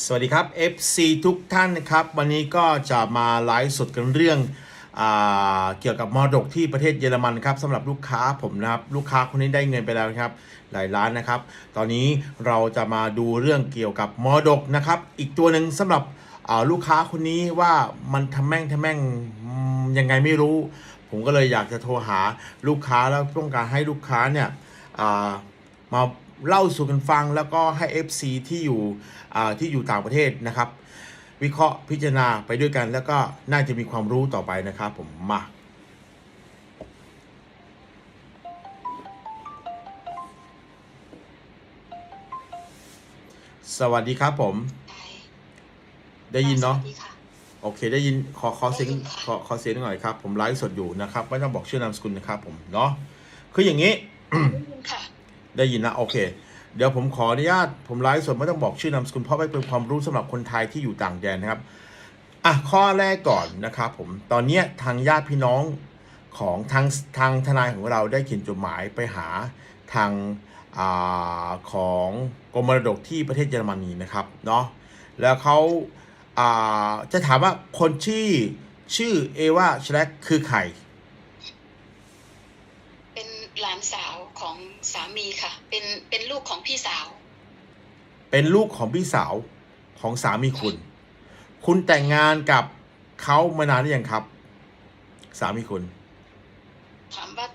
สวัสดีครับ FC ทุกท่านนะครับ วันนี้ก็จะมาไลฟ์สดกันเรื่องอเกี่ยวกับมรดกที่ประเทศเยอรมันครับสำหรับลูกค้าผมนะครับลูกค้าคนนี้ได้เงินไปแล้วนะครับหลายล้านนะครับ ตอนนี้เราจะมาดูเรื่องเกี่ยวกับมรดกนะครับ อีกตัวหนึ่งสำหรับลูกค้าคนนี้ว่ามันทำแม่งทำแม่งยังไงไม่รู้ ผมก็เลยอยากจะโทรหาลูกค้าแล้วต้องการให้ลูกค้าเนี่ยมา เล่าสู่กันฟังแล้วก็ให้ FC ที่อยู่อ่าที่อยู่ต่างประเทศนะครับ วิเคราะห์พิจารณาไปด้วยกัน แล้วก็น่าจะมีความรู้ต่อไปนะครับ ผมมาสวัสดีครับผม ได้ยินเนาะสวัสดีค่ะโอเค ได้ยินขอขอเสียงได้ยินค่ะขอขอเสียงหน่อยครับ ผมไลฟ์สดอยู่นะครับ ไม่ต้องบอกชื่อนามสกุลนะครับ ผมเนาะคืออย่างนี้ค่ะ ได้ยินนะโอเค เดี๋ยวผมขออนุญาตผมไลฟ์สดไม่ต้องบอกชื่อนามสกุลเพราะไม่เป็นความรู้สำหรับคนไทยที่อยู่ต่างแดนนะครับอะข้อแรกก่อนนะครับผมตอนเนี้ทางญาติพี่น้องของทางทางทนายของเราได้เขียนจดหมายไปหาทางอาของกรมมรดกที่ประเทศเยอรมนีนะครับเนาะแล้วเขาาจะถามว่าคนที่ชื่อเอวาชแลกคือใคร เป็นหลานสาวของสามีค่ะ เป็นเป็นลูกของพี่สาว เป็นลูกของพี่สาวของสามีคุณ คุณแต่งงานกับเขามานานหรือยังครับ สามีคุณ ถามว่า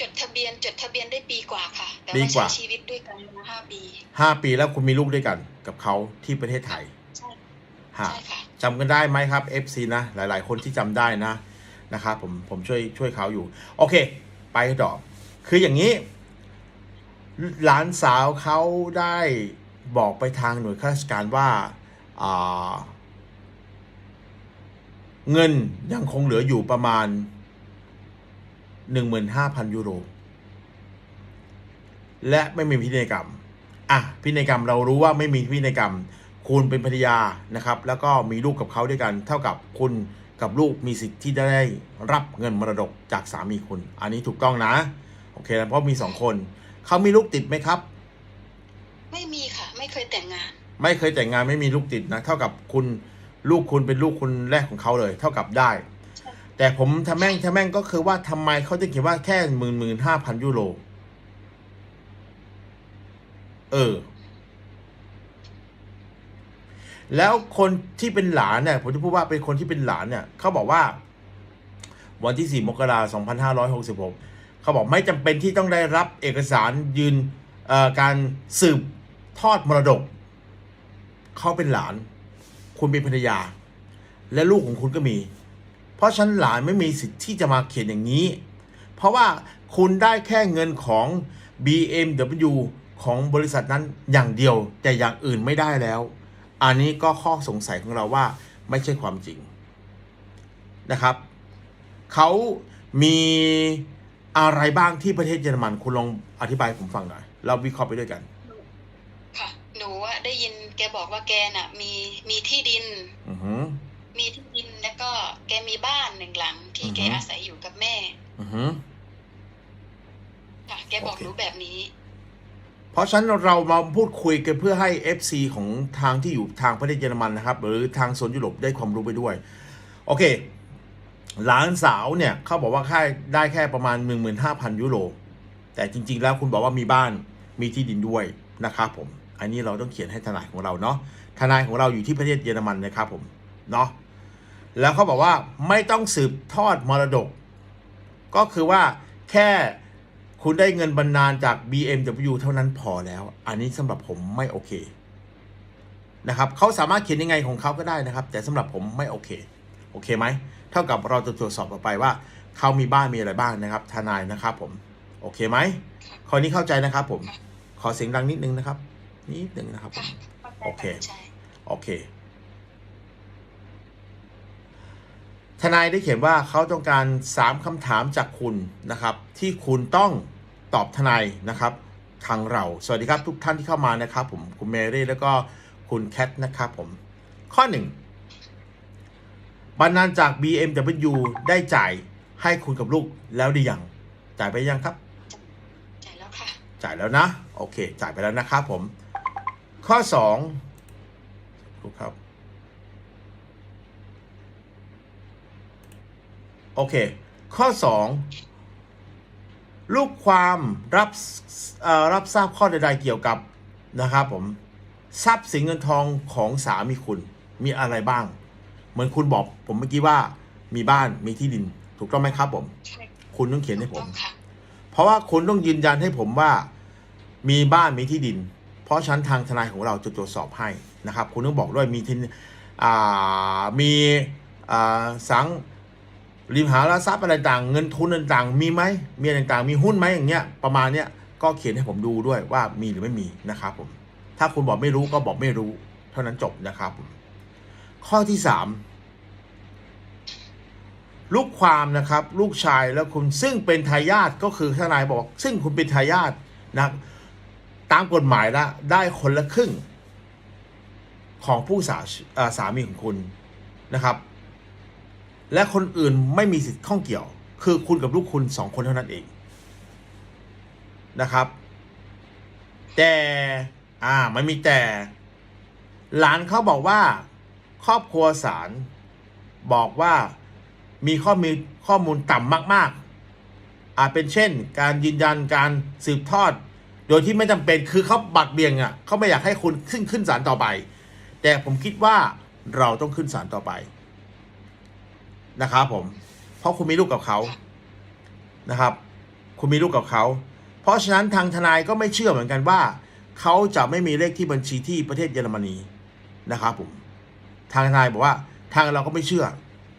จดทะเบียนจดทะเบียนได้ปีกว่าค่ะ แต่ปีว่ากว่า ใช้ชีวิตด้วยกันมาห้าปีห้าปีแล้วคุณมีลูกด้วยกันกับเขาที่ประเทศไทยใช่ฮะ ใช่ค่ะ จำกันได้ไหมครับ FC นะ หลาย ๆ คนที่จำได้นะนะครับผมผมช่วยช่วยเขาอยู่ โอเค ไปต่อคืออย่างนี้ หลานสาวเขาได้บอกไปทางหน่วยข้าราชการว่าอ่าเงินยังคงเหลืออยู่ประมาณ 15,000 ยูโร และไม่มีพินัยกรรม อะ พินัยกรรมเรารู้ว่าไม่มีพินัยกรรม คุณเป็นภรรยานะครับ แล้วก็มีลูกกับเขาด้วยกัน เท่ากับคุณ กับลูกมีสิทธิ์ที่จะได้รับเงินมรดกจากสามีคุณ อันนี้ถูกต้องนะ โอเคนะเพราะมีสองคนเขามีลูกติดไหมครับ ไม่มีค่ะ ไม่เคยแต่งงาน ไม่เคยแต่งงานไม่มีลูกติดนะ เท่ากับคุณลูกคุณเป็นลูกคุณแรกของเขาเลย เท่ากับได้ แต่ผมทำแม่งทำแม่งก็คือว่าทำไมเขาถึงเขียนว่าแค่หมื่นหมื่นห้าพันยูโรเออ แล้วคนที่เป็นหลานเนี่ยผมจะพูดว่าเป็นคนที่เป็นหลานเนี่ยเขาบอกว่า วันที่ 4 มกราคม 2566 เขาบอกไม่จำเป็นที่ต้องได้รับเอกสารยืนการสืบทอดมรดก เขาเป็นหลาน คุณเป็นภรรยา และลูกของคุณก็มี เพราะฉันหลานไม่มีสิทธิ์ที่จะมาเขียนอย่างนี้ เพราะว่าคุณได้แค่เงินของ BMW ของบริษัทนั้นอย่างเดียว แต่อย่างอื่นไม่ได้แล้ว อันนี้ก็ข้อสงสัยของเราว่าไม่ใช่ความจริงนะครับ เขามีอะไรบ้างที่ประเทศเยอรมันคุณลองอธิบายให้ผมฟังหน่อย เราวิเคราะห์ไปด้วยกัน ค่ะ หนูว่าได้ยินแกบอกว่าแกน่ะ มีมีที่ดินอือหือมีที่ดินแล้วก็แกมีบ้านหนึ่งหลัง ที่แกอือฮึอาศัยอยู่กับแม่อือหือค่ะแกบอกโอเคหนูแบบนี้ เพราะฉะนั้นเรามาพูดคุยกันเพื่อให้ FC ของทางที่อยู่ทางประเทศเยอรมันนะครับ หรือทางโซนยุโรปได้ความรู้ไปด้วย โอเค หลานสาวเนี่ยเขาบอกว่าค่าได้แค่ประมาณ 15,000 ยูโร แต่จริง ๆ แล้วคุณบอกว่ามีบ้านมีที่ดินด้วยนะครับผม อันนี้เราต้องเขียนให้ทนายของเราเนาะทนายของเราอยู่ที่ประเทศเยอรมันนะครับผมเนาะแล้วเขาบอกว่าไม่ต้องสืบทอดมรดก ก็คือว่าแค่ คุณได้เงินบรรณาจาก BMW เท่านั้นพอแล้ว อันนี้สำหรับผมไม่โอเคนะครับเขาสามารถเขียนยังไงของเขาก็ได้นะครับ แต่สำหรับผมไม่โอเค โอเคไหม เท่ากับเราจะตรวจสอบต่อไปว่า เขามีบ้านมีอะไรบ้างนะครับ ทนายนะครับผม โอเคไหมข้อนี้เข้าใจนะครับผม ขอเสียงดังนิดนึงนะครับ นิดนึงนะครับผมโอเค โอเค ทนายได้เขียนว่าเขาต้องการ 3คำถามจากคุณนะครับ ที่คุณต้อง ตอบทนายนะครับทางเรา สวัสดีครับทุกท่านที่เข้ามานะครับ ผมคุณเมรี่แล้วก็คุณแคทนะครับผม ข้อหนึ่งบรรณาจาก BMW ได้จ่ายให้คุณกับลูกแล้วหรือยัง จ่ายไปยังครับใช่แล้วค่ะ จ่ายแล้วนะ โอเค จ่ายไปแล้วนะครับผม ข้อ2ครู่ครับ โอเค ข้อ2 ลูกความรับเอ่อรับทราบข้อใดๆเกี่ยวกับนะครับผมทรัพย์สินเงินทองของสามีคุณมีอะไรบ้าง เหมือนคุณบอกผมเมื่อกี้ว่ามีบ้านมีที่ดิน ถูกต้องไหมครับผมใช่คุณต้องเขียนให้ผมต้องค่ะเพราะว่าคุณต้องยืนยันให้ผมว่า มีบ้านมีที่ดิน เพราะฉะนันทางทนายของเราจะตรวจสอบให้นะครับ คุณต้องบอกด้วยมีที่อ่ามีอ่าสัง ริมหาราทรัพย์อะไรต่างเงินทุนต่างมีไหมมีอะไรต่างมีหุ้นไหมอย่างเงี้ยประมาณเนี้ยก็เขียนให้ผมดูด้วยว่ามีหรือไม่มีนะครับผมถ้าคุณบอกไม่รู้ก็บอกไม่รู้ เท่านั้นจบนะครับผมข้อที่สามลูกความนะครับ ลูกชายแล้วคุณซึ่งเป็นทายาทก็คือทนายบอก ซึ่งคุณเป็นทายาทนะตามกฎหมายแล้วได้คนละครึ่ง ของผู้สาสามีของคุณนะครับ และคนอื่นไม่มีสิทธิ์ข้องเกี่ยว คือคุณกับลูกคุณสองคนเท่านั้นเองนะครับ แต่อ่ามันมีแต่ หลานเขาบอกว่า ครอบครัวสารบอกว่ามีข้อมีข้อมูลต่ำมาก ๆ อาจเป็นเช่น การยืนยันการสืบทอด โดยที่ไม่จำเป็นคือเขาบัดเบี่ยงอะเขาไม่อยากให้คุณขึ้นขึ้นศาลต่อไป แต่ผมคิดว่าเราต้องขึ้นศาลต่อไป นะครับผม เพราะคุณมีลูกกับเขานะครับ คุณมีลูกกับเขา เพราะฉะนั้นทางทนายก็ไม่เชื่อเหมือนกันว่า เขาจะไม่มีเลขที่บัญชีที่ประเทศเยอรมนีนะครับผม ทางทนายบอกว่าทางเราก็ไม่เชื่อ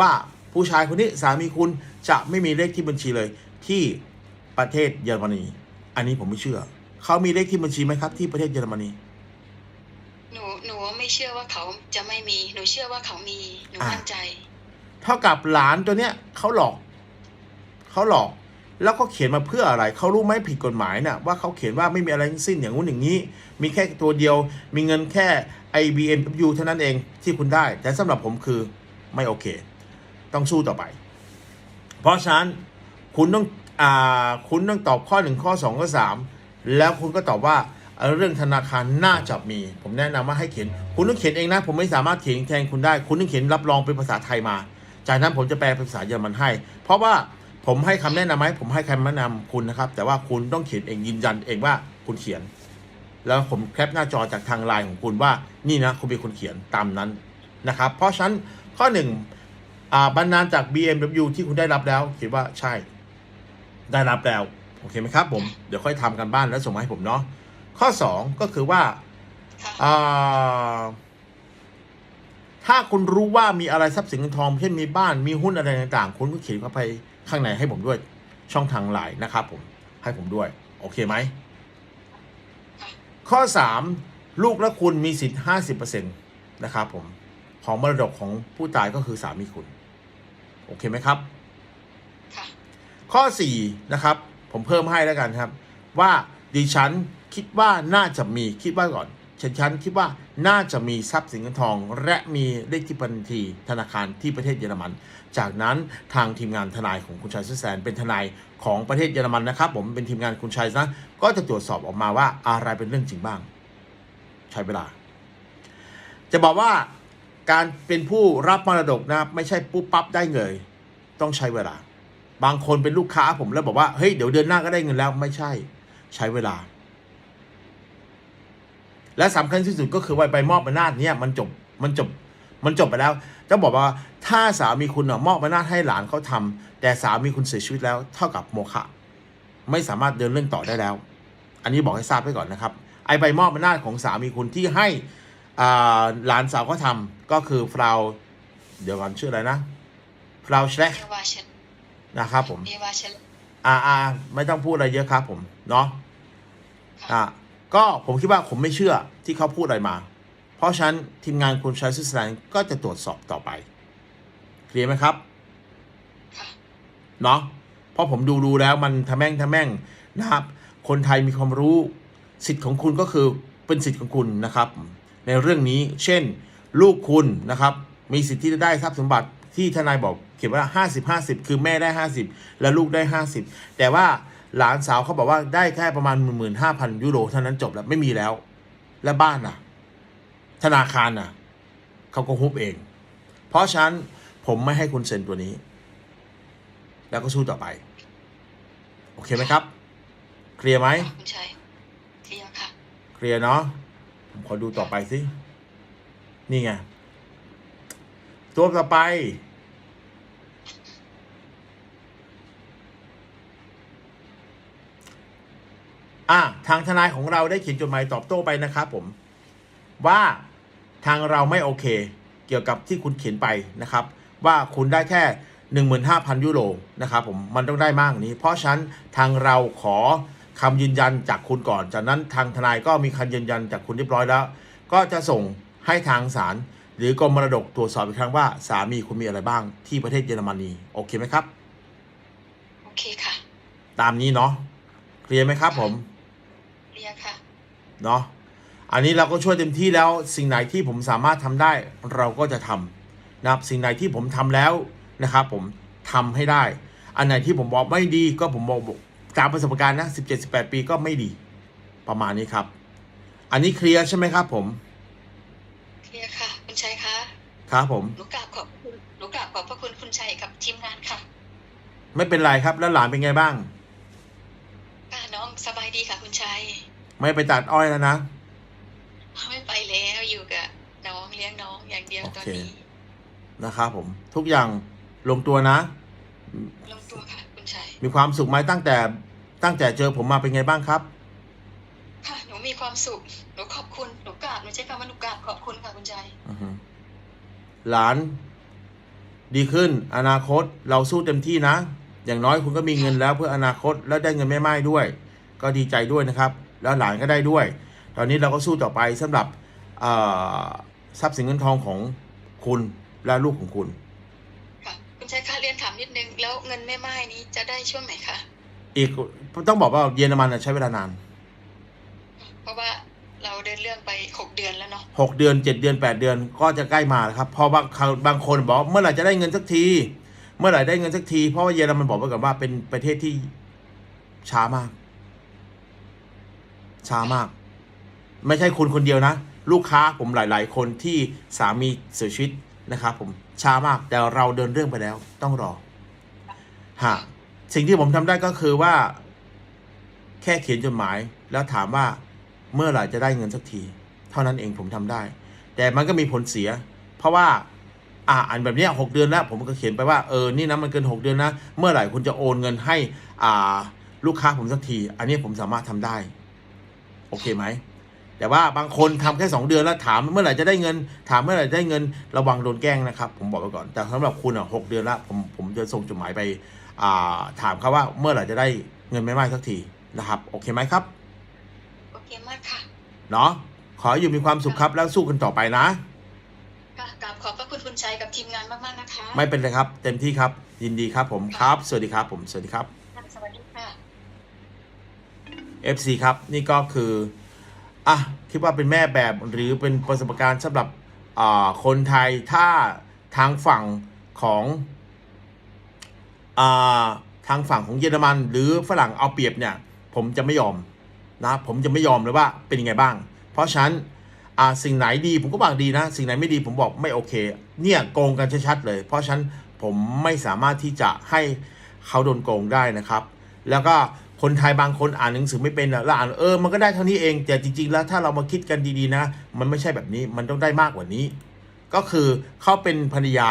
ว่าผู้ชายคนนี้สามีคุณจะไม่มีเลขที่บัญชีเลย ที่ประเทศเยอรมนี อันนี้ผมไม่เชื่อ เขามีเลขที่บัญชีไหมครับ ที่ประเทศเยอรมนี หนูหนูไม่เชื่อว่าเขาจะไม่มี หนูเชื่อว่าเขามี หนูอ่ามั่นใจ เท่ากับหลานตัวเนี้ยเขาหลอกเขาหลอกแล้วก็เขียนมาเพื่ออะไร เขารู้ไหมผิดกฎหมายน่ะว่าเขาเขียนว่าไม่มีอะไรทั้งสิ้นอย่างงู้นอย่างนี้ มีแค่ตัวเดียว มีเงินแค่ IBMW เท่านั้นเองที่คุณได้ แต่สำหรับผมคือไม่โอเค ต้องสู้ต่อไป เพราะฉะนั้นคุณต้องอ่าคุณต้องตอบข้อหนึ่งข้อสองข้อสามแล้วคุณก็ตอบว่าเอ่อเรื่องธนาคารน่าจะมี ผมแนะนำว่าให้เขียน คุณต้องเขียนเองนะ ผมไม่สามารถเขียนแทนคุณได้ คุณต้องเขียนรับรองเป็นภาษาไทยมา จากนั้นผมจะแปลเป็นภาษาเยอรมันให้ เพราะว่าผมให้คำแนะนำไหมผมให้คำแนะนำคุณนะครับ แต่ว่าคุณต้องเขียนเองยืนยันเองว่าคุณเขียน แล้วผมแคปหน้าจอจากทางไลน์ของคุณว่านี่นะคุณเป็นคนเขียนตามนั้นนะครับ เพราะฉะนั้นข้อหนึ่งบรรณาจาก BMW ที่คุณได้รับแล้วคิดว่าใช่ ได้รับแล้วโอเคไหมครับผมเดี๋ยวค่อยทำกันบ้านแล้วส่งมาให้ผมเนาะข้อ 2 ก็คือว่าอ่า ถ้าคุณรู้ว่ามีอะไรทรัพย์สินเงินทองเช่นมีบ้านมีหุ้นอะไรต่างๆ คุณก็เขียนเข้าไปข้างในให้ผมด้วย ช่องทางไลน์นะครับผมให้ผมด้วย โอเคไหม ข้อ 3 ลูกและคุณมีสิทธิ์50%นต์นะครับผมของมรดกของผู้ตายก็คือสามีคุณ โอเคไหมครับ ข้อ 4 นะครับ ผมเพิ่มให้แล้วกันครับ ว่าดิฉันคิดว่าน่าจะมีคิดว่าก่อน ฉันฉันคิดว่าน่าจะมีทรัพย์สินเงินทอง และมีเลขที่บัญชีธนาคารที่ประเทศเยอรมัน จากนั้นทางทีมงานทนายของคุณชัยสุแสนเป็นทนายของประเทศเยอรมันนะครับ ผมเป็นทีมงานคุณชัยนะก็จะตรวจสอบออกมาว่าอะไรเป็นเรื่องจริงบ้าง ใช้เวลา จะบอกว่าการเป็นผู้รับมรดกนะไม่ใช่ปุ๊บปั๊บได้เงินต้องใช้เวลา บางคนเป็นลูกค้าผมแล้วบอกว่าเฮ้ยเดี๋ยวเดือนหน้าก็ได้เงินแล้วไม่ใช่ ใช้เวลา และสำคัญที่สุดก็คือว่าใบมอบอำนาจเนี่ยมันจบมันจบมันจบไปแล้ว จะบอกว่าถ้าสามีคุณอะมอบอำนาจให้หลานเขาทำแต่สามีคุณเสียชีวิตแล้วเท่ากับโมฆะไม่สามารถเดินเรื่องต่อได้แล้ว อันนี้บอกให้ทราบไว้ก่อนนะครับ ไอใบมอบอำนาจของสามีคุณที่ให้อ่าหลานสาวเขาทำก็คือฟราวเดี๋ยวก่อนชื่ออะไรนะฟราวเชลเอวาเชลนะครับผมเอวาเชลอ่าอ่าไม่ต้องพูดอะไรเยอะครับผมเนาะอ่า ก็ผมคิดว่าผมไม่เชื่อที่เขาพูดอะไรมา เพราะฉะนั้นทีมงานคุณชัยสุสานก็จะตรวจสอบต่อไป เคลียร์ไหมครับค่เนาะเพราะผมดูดูแล้วมันทะแม่งทะแม่งนะครับ คนไทยมีความรู้สิทธิ์ของคุณก็คือเป็นสิทธิ์ของคุณนะครับ ในเรื่องนี้เช่น ลูกคุณนะครับ มีสิทธิ์ที่จะได้ทรัพย์สมบัติที่ทนายบอกเขียนว่า 50 50 คือแม่ได้ 50 และลูกได้ 50 แต่ว่า หลานสาวเขาบอกว่าได้แค่ประมาณ 15,000 ยูโรเท่านั้นจบแล้วไม่มีแล้ว และบ้านน่ะ ธนาคารน่ะเขาก็ฮุบเอง เพราะฉะนั้นผมไม่ให้คุณเซ็นตัวนี้ แล้วก็สู้ต่อไป โอเคไหมครับ เคลียร์ไหมค่ะคุณชัยเคลียร์ค่ะ เคลียร์เนาะผมขอดูต่อไปสิ นี่ไง ตัวต่อไป อะทางทนายของเราได้เขียนจดหมายตอบโต้ไปนะครับผม ว่าทางเราไม่โอเค เกี่ยวกับที่คุณเขียนไปนะครับ ว่าคุณได้แค่ 15,000 ยูโรนะครับผมมันต้องได้มากกว่านี้ เพราะฉะนั้นทางเราขอคำยืนยันจากคุณก่อน จากนั้นทางทนายก็มีคำยืนยันจากคุณเรียบร้อยแล้ว ก็จะส่งให้ทางศาลหรือกรมมรดกตรวจสอบอีกครั้งว่าสามีคุณมีอะไรบ้างที่ประเทศเยอรมนีโอเคไหมครับ โอเคค่ะ ตามนี้เนาะเคลียร์ไหมครับผมเคลียร์ค่ะ เนาะอันนี้เราก็ช่วยเต็มที่แล้วสิ่งไหนที่ผมสามารถทำได้เราก็จะทำนะครับสิ่งไหนที่ผมทำแล้วนะครับผมทำให้ได้ อันไหนที่ผมบอกไม่ดีก็ผมบอกตามประสบการณ์นะ17 18 ปีก็ไม่ดี ประมาณนี้ครับ อันนี้เคลียร์ใช่ไหมครับผมเคลียร์ค่ะคุณชัยคะครับผมหนูกราบขอบคุณหนูกราบขอบพระคุณคุณชัยกับทีมงานค่ะ ไม่เป็นไรครับแล้วหลานเป็นไงบ้าง ค่ะน้องสบายดีค่ะคุณชัย ไม่ไปตัดอ้อยแล้วนะ ไม่ไปแล้วอยู่กับน้องเลี้ยงน้องอย่างเดียวตอนนี้นะครับผม ทุกอย่างลงตัวนะ ลงตัวค่ะคุณชัย มีความสุขไหมตั้งแต่ ตั้งแต่เจอผมมาเป็นไงบ้างครับ ค่ะหนูมีความสุขหนูขอบคุณหนูกราบหนูใช้คำว่าหนูกราบขอบคุณค่ะคุณชัยอือฮึหลาน ดีขึ้น อนาคตเราสู้เต็มที่นะ อย่างน้อยคุณก็มีเงินแล้วเพื่ออนาคตแล้วได้เงินแม่ไม้ด้วย ก็ดีใจด้วยนะครับ แล้วหลานก็ได้ด้วย ตอนนี้เราก็สู้ต่อไปสำหรับเอ่อทรัพย์สินเงินทองของคุณและลูกของคุณค่ะคุณชัยคะเรียนถามนิดนึง แล้วเงินแม่ไม้นี้จะได้ช่วงไหนคะอีกต้องบอกว่าเยอรมันน่ะใช้เวลานาน เพราะว่าเราเดินเรื่องไปหกเดือนแล้วเนาะหกเดือนเจ็ดเดือนแปดเดือนก็จะใกล้มาแล้วครับเพอบางครั้งบางคนบอกว่าเมื่อไหร่จะได้เงินสักที เมื่อไหร่ได้เงินสักทีเพราะว่าเยอรมันบอกไว้ก่อนว่าเป็นประเทศที่ช้ามาก ช้ามาก ไม่ใช่คุณคนเดียวนะ ลูกค้าผมหลาย ๆ คนที่สามีเสียชีวิตนะครับผมช้ามากแต่เราเดินเรื่องไปแล้ว ต้องรอฮะสิ่งที่ผมทำได้ก็คือว่า แค่เขียนจดหมาย แล้วถามว่าเมื่อไหร่จะได้เงินสักที เท่านั้นเองผมทำได้ แต่มันก็มีผลเสีย เพราะว่า อ่าอันแบบนี้หกเดือนแล้ว ผมก็เขียนไปว่าเออนี่นะมันเกินหกเดือนนะ เมื่อไหร่คุณจะโอนเงินให้ อ่า ลูกค้าผมสักที อันนี้ผมสามารถทำได้ โอเคไหมแต่ว่าบางคนทำแค่สองเดือนแล้วถามเมื่อไหร่จะได้เงิน ถามเมื่อไหร่จะได้เงินระวังโดนแกล้งนะครับ ผมบอกไปก่อน แต่สำหรับคุณอะหกเดือนแล้วผมผมจะส่งจดหมายไปอ่าถามเขาว่าเมื่อไหร่จะได้เงินไม่มากสักทีนะครับ โอเคไหมครับ โอเคมากค่ะ เนาะขอให้อยู่มีความสุขครับแล้วสู้กันต่อไปนะค่ะกราบขอบพระคุณคุณชัยกับทีมงานมากๆนะคะ ไม่เป็นไรครับ เต็มที่ครับ ยินดีครับผมครับ สวัสดีครับผมสวัสดีครับค่ะสวัสดีค่ะ FC ครับ นี่ก็คืออะคิดว่าเป็นแม่แบบหรือเป็นประสบการณ์สำหรับอ่าคนไทยถ้าทางฝั่งของอ่าทางฝั่งของเยอรมัน หรือฝรั่งเอาเปรียบเนี่ย ผมจะไม่ยอมนะผมจะไม่ยอมเลยว่าเป็นยังไงบ้าง เพราะฉะนั้นอ่าสิ่งไหนดีผมก็บอกดีนะ สิ่งไหนไม่ดีผมบอกไม่โอเค เนี่ยโกงกันชัดๆเลย เพราะฉะนั้นผมไม่สามารถที่จะให้เขาโดนโกงได้นะครับ แล้วก็ คนไทยบางคนอ่านหนังสือไม่เป็นอะแล้วอ่านเออมันก็ได้เท่านี้เอง แต่จริง ๆ แล้วถ้าเรามาคิดกันดีๆนะ มันไม่ใช่แบบนี้มันต้องได้มากกว่านี้ ก็คือเขาเป็นภรรยา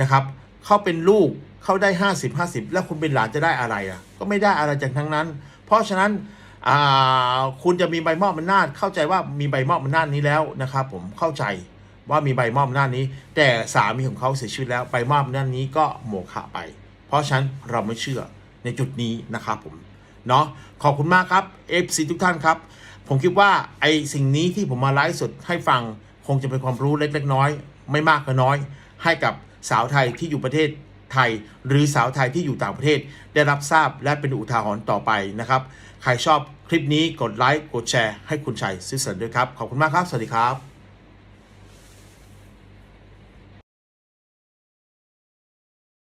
นะครับเขาเป็นลูกเขาได้ 50 50 แล้วคุณเป็นหลานจะได้อะไรอะ ก็ไม่ได้อะไรจากทั้งนั้น เพราะฉะนั้นอ่าคุณจะมีใบมอบอำนาจ เข้าใจว่ามีใบมอบอำนาจนี้แล้วนะครับผมเข้าใจว่ามีใบมอบอำนาจนี้ แต่สามีของเขาเสียชีวิตแล้วใบมอบอำนาจนี้ก็โมฆะไป เพราะฉะนั้นเราไม่เชื่อในจุดนี้นะครับผม เนาะขอบคุณมากครับ FC ทุกท่านครับ ผมคิดว่าไอสิ่งนี้ที่ผมมาไลฟ์สดให้ฟังคงจะเป็นความรู้เล็กๆน้อย ไม่มากก็น้อย ให้กับสาวไทยที่อยู่ประเทศไทย หรือสาวไทยที่อยู่ต่างประเทศ ได้รับทราบและเป็นอุทาหรณ์ต่อไปนะครับ ใครชอบคลิปนี้กดไลค์กดแชร์ให้คุณชัยซิสเซนด้วยครับ ขอบคุณมากครับ สวัสดีครับ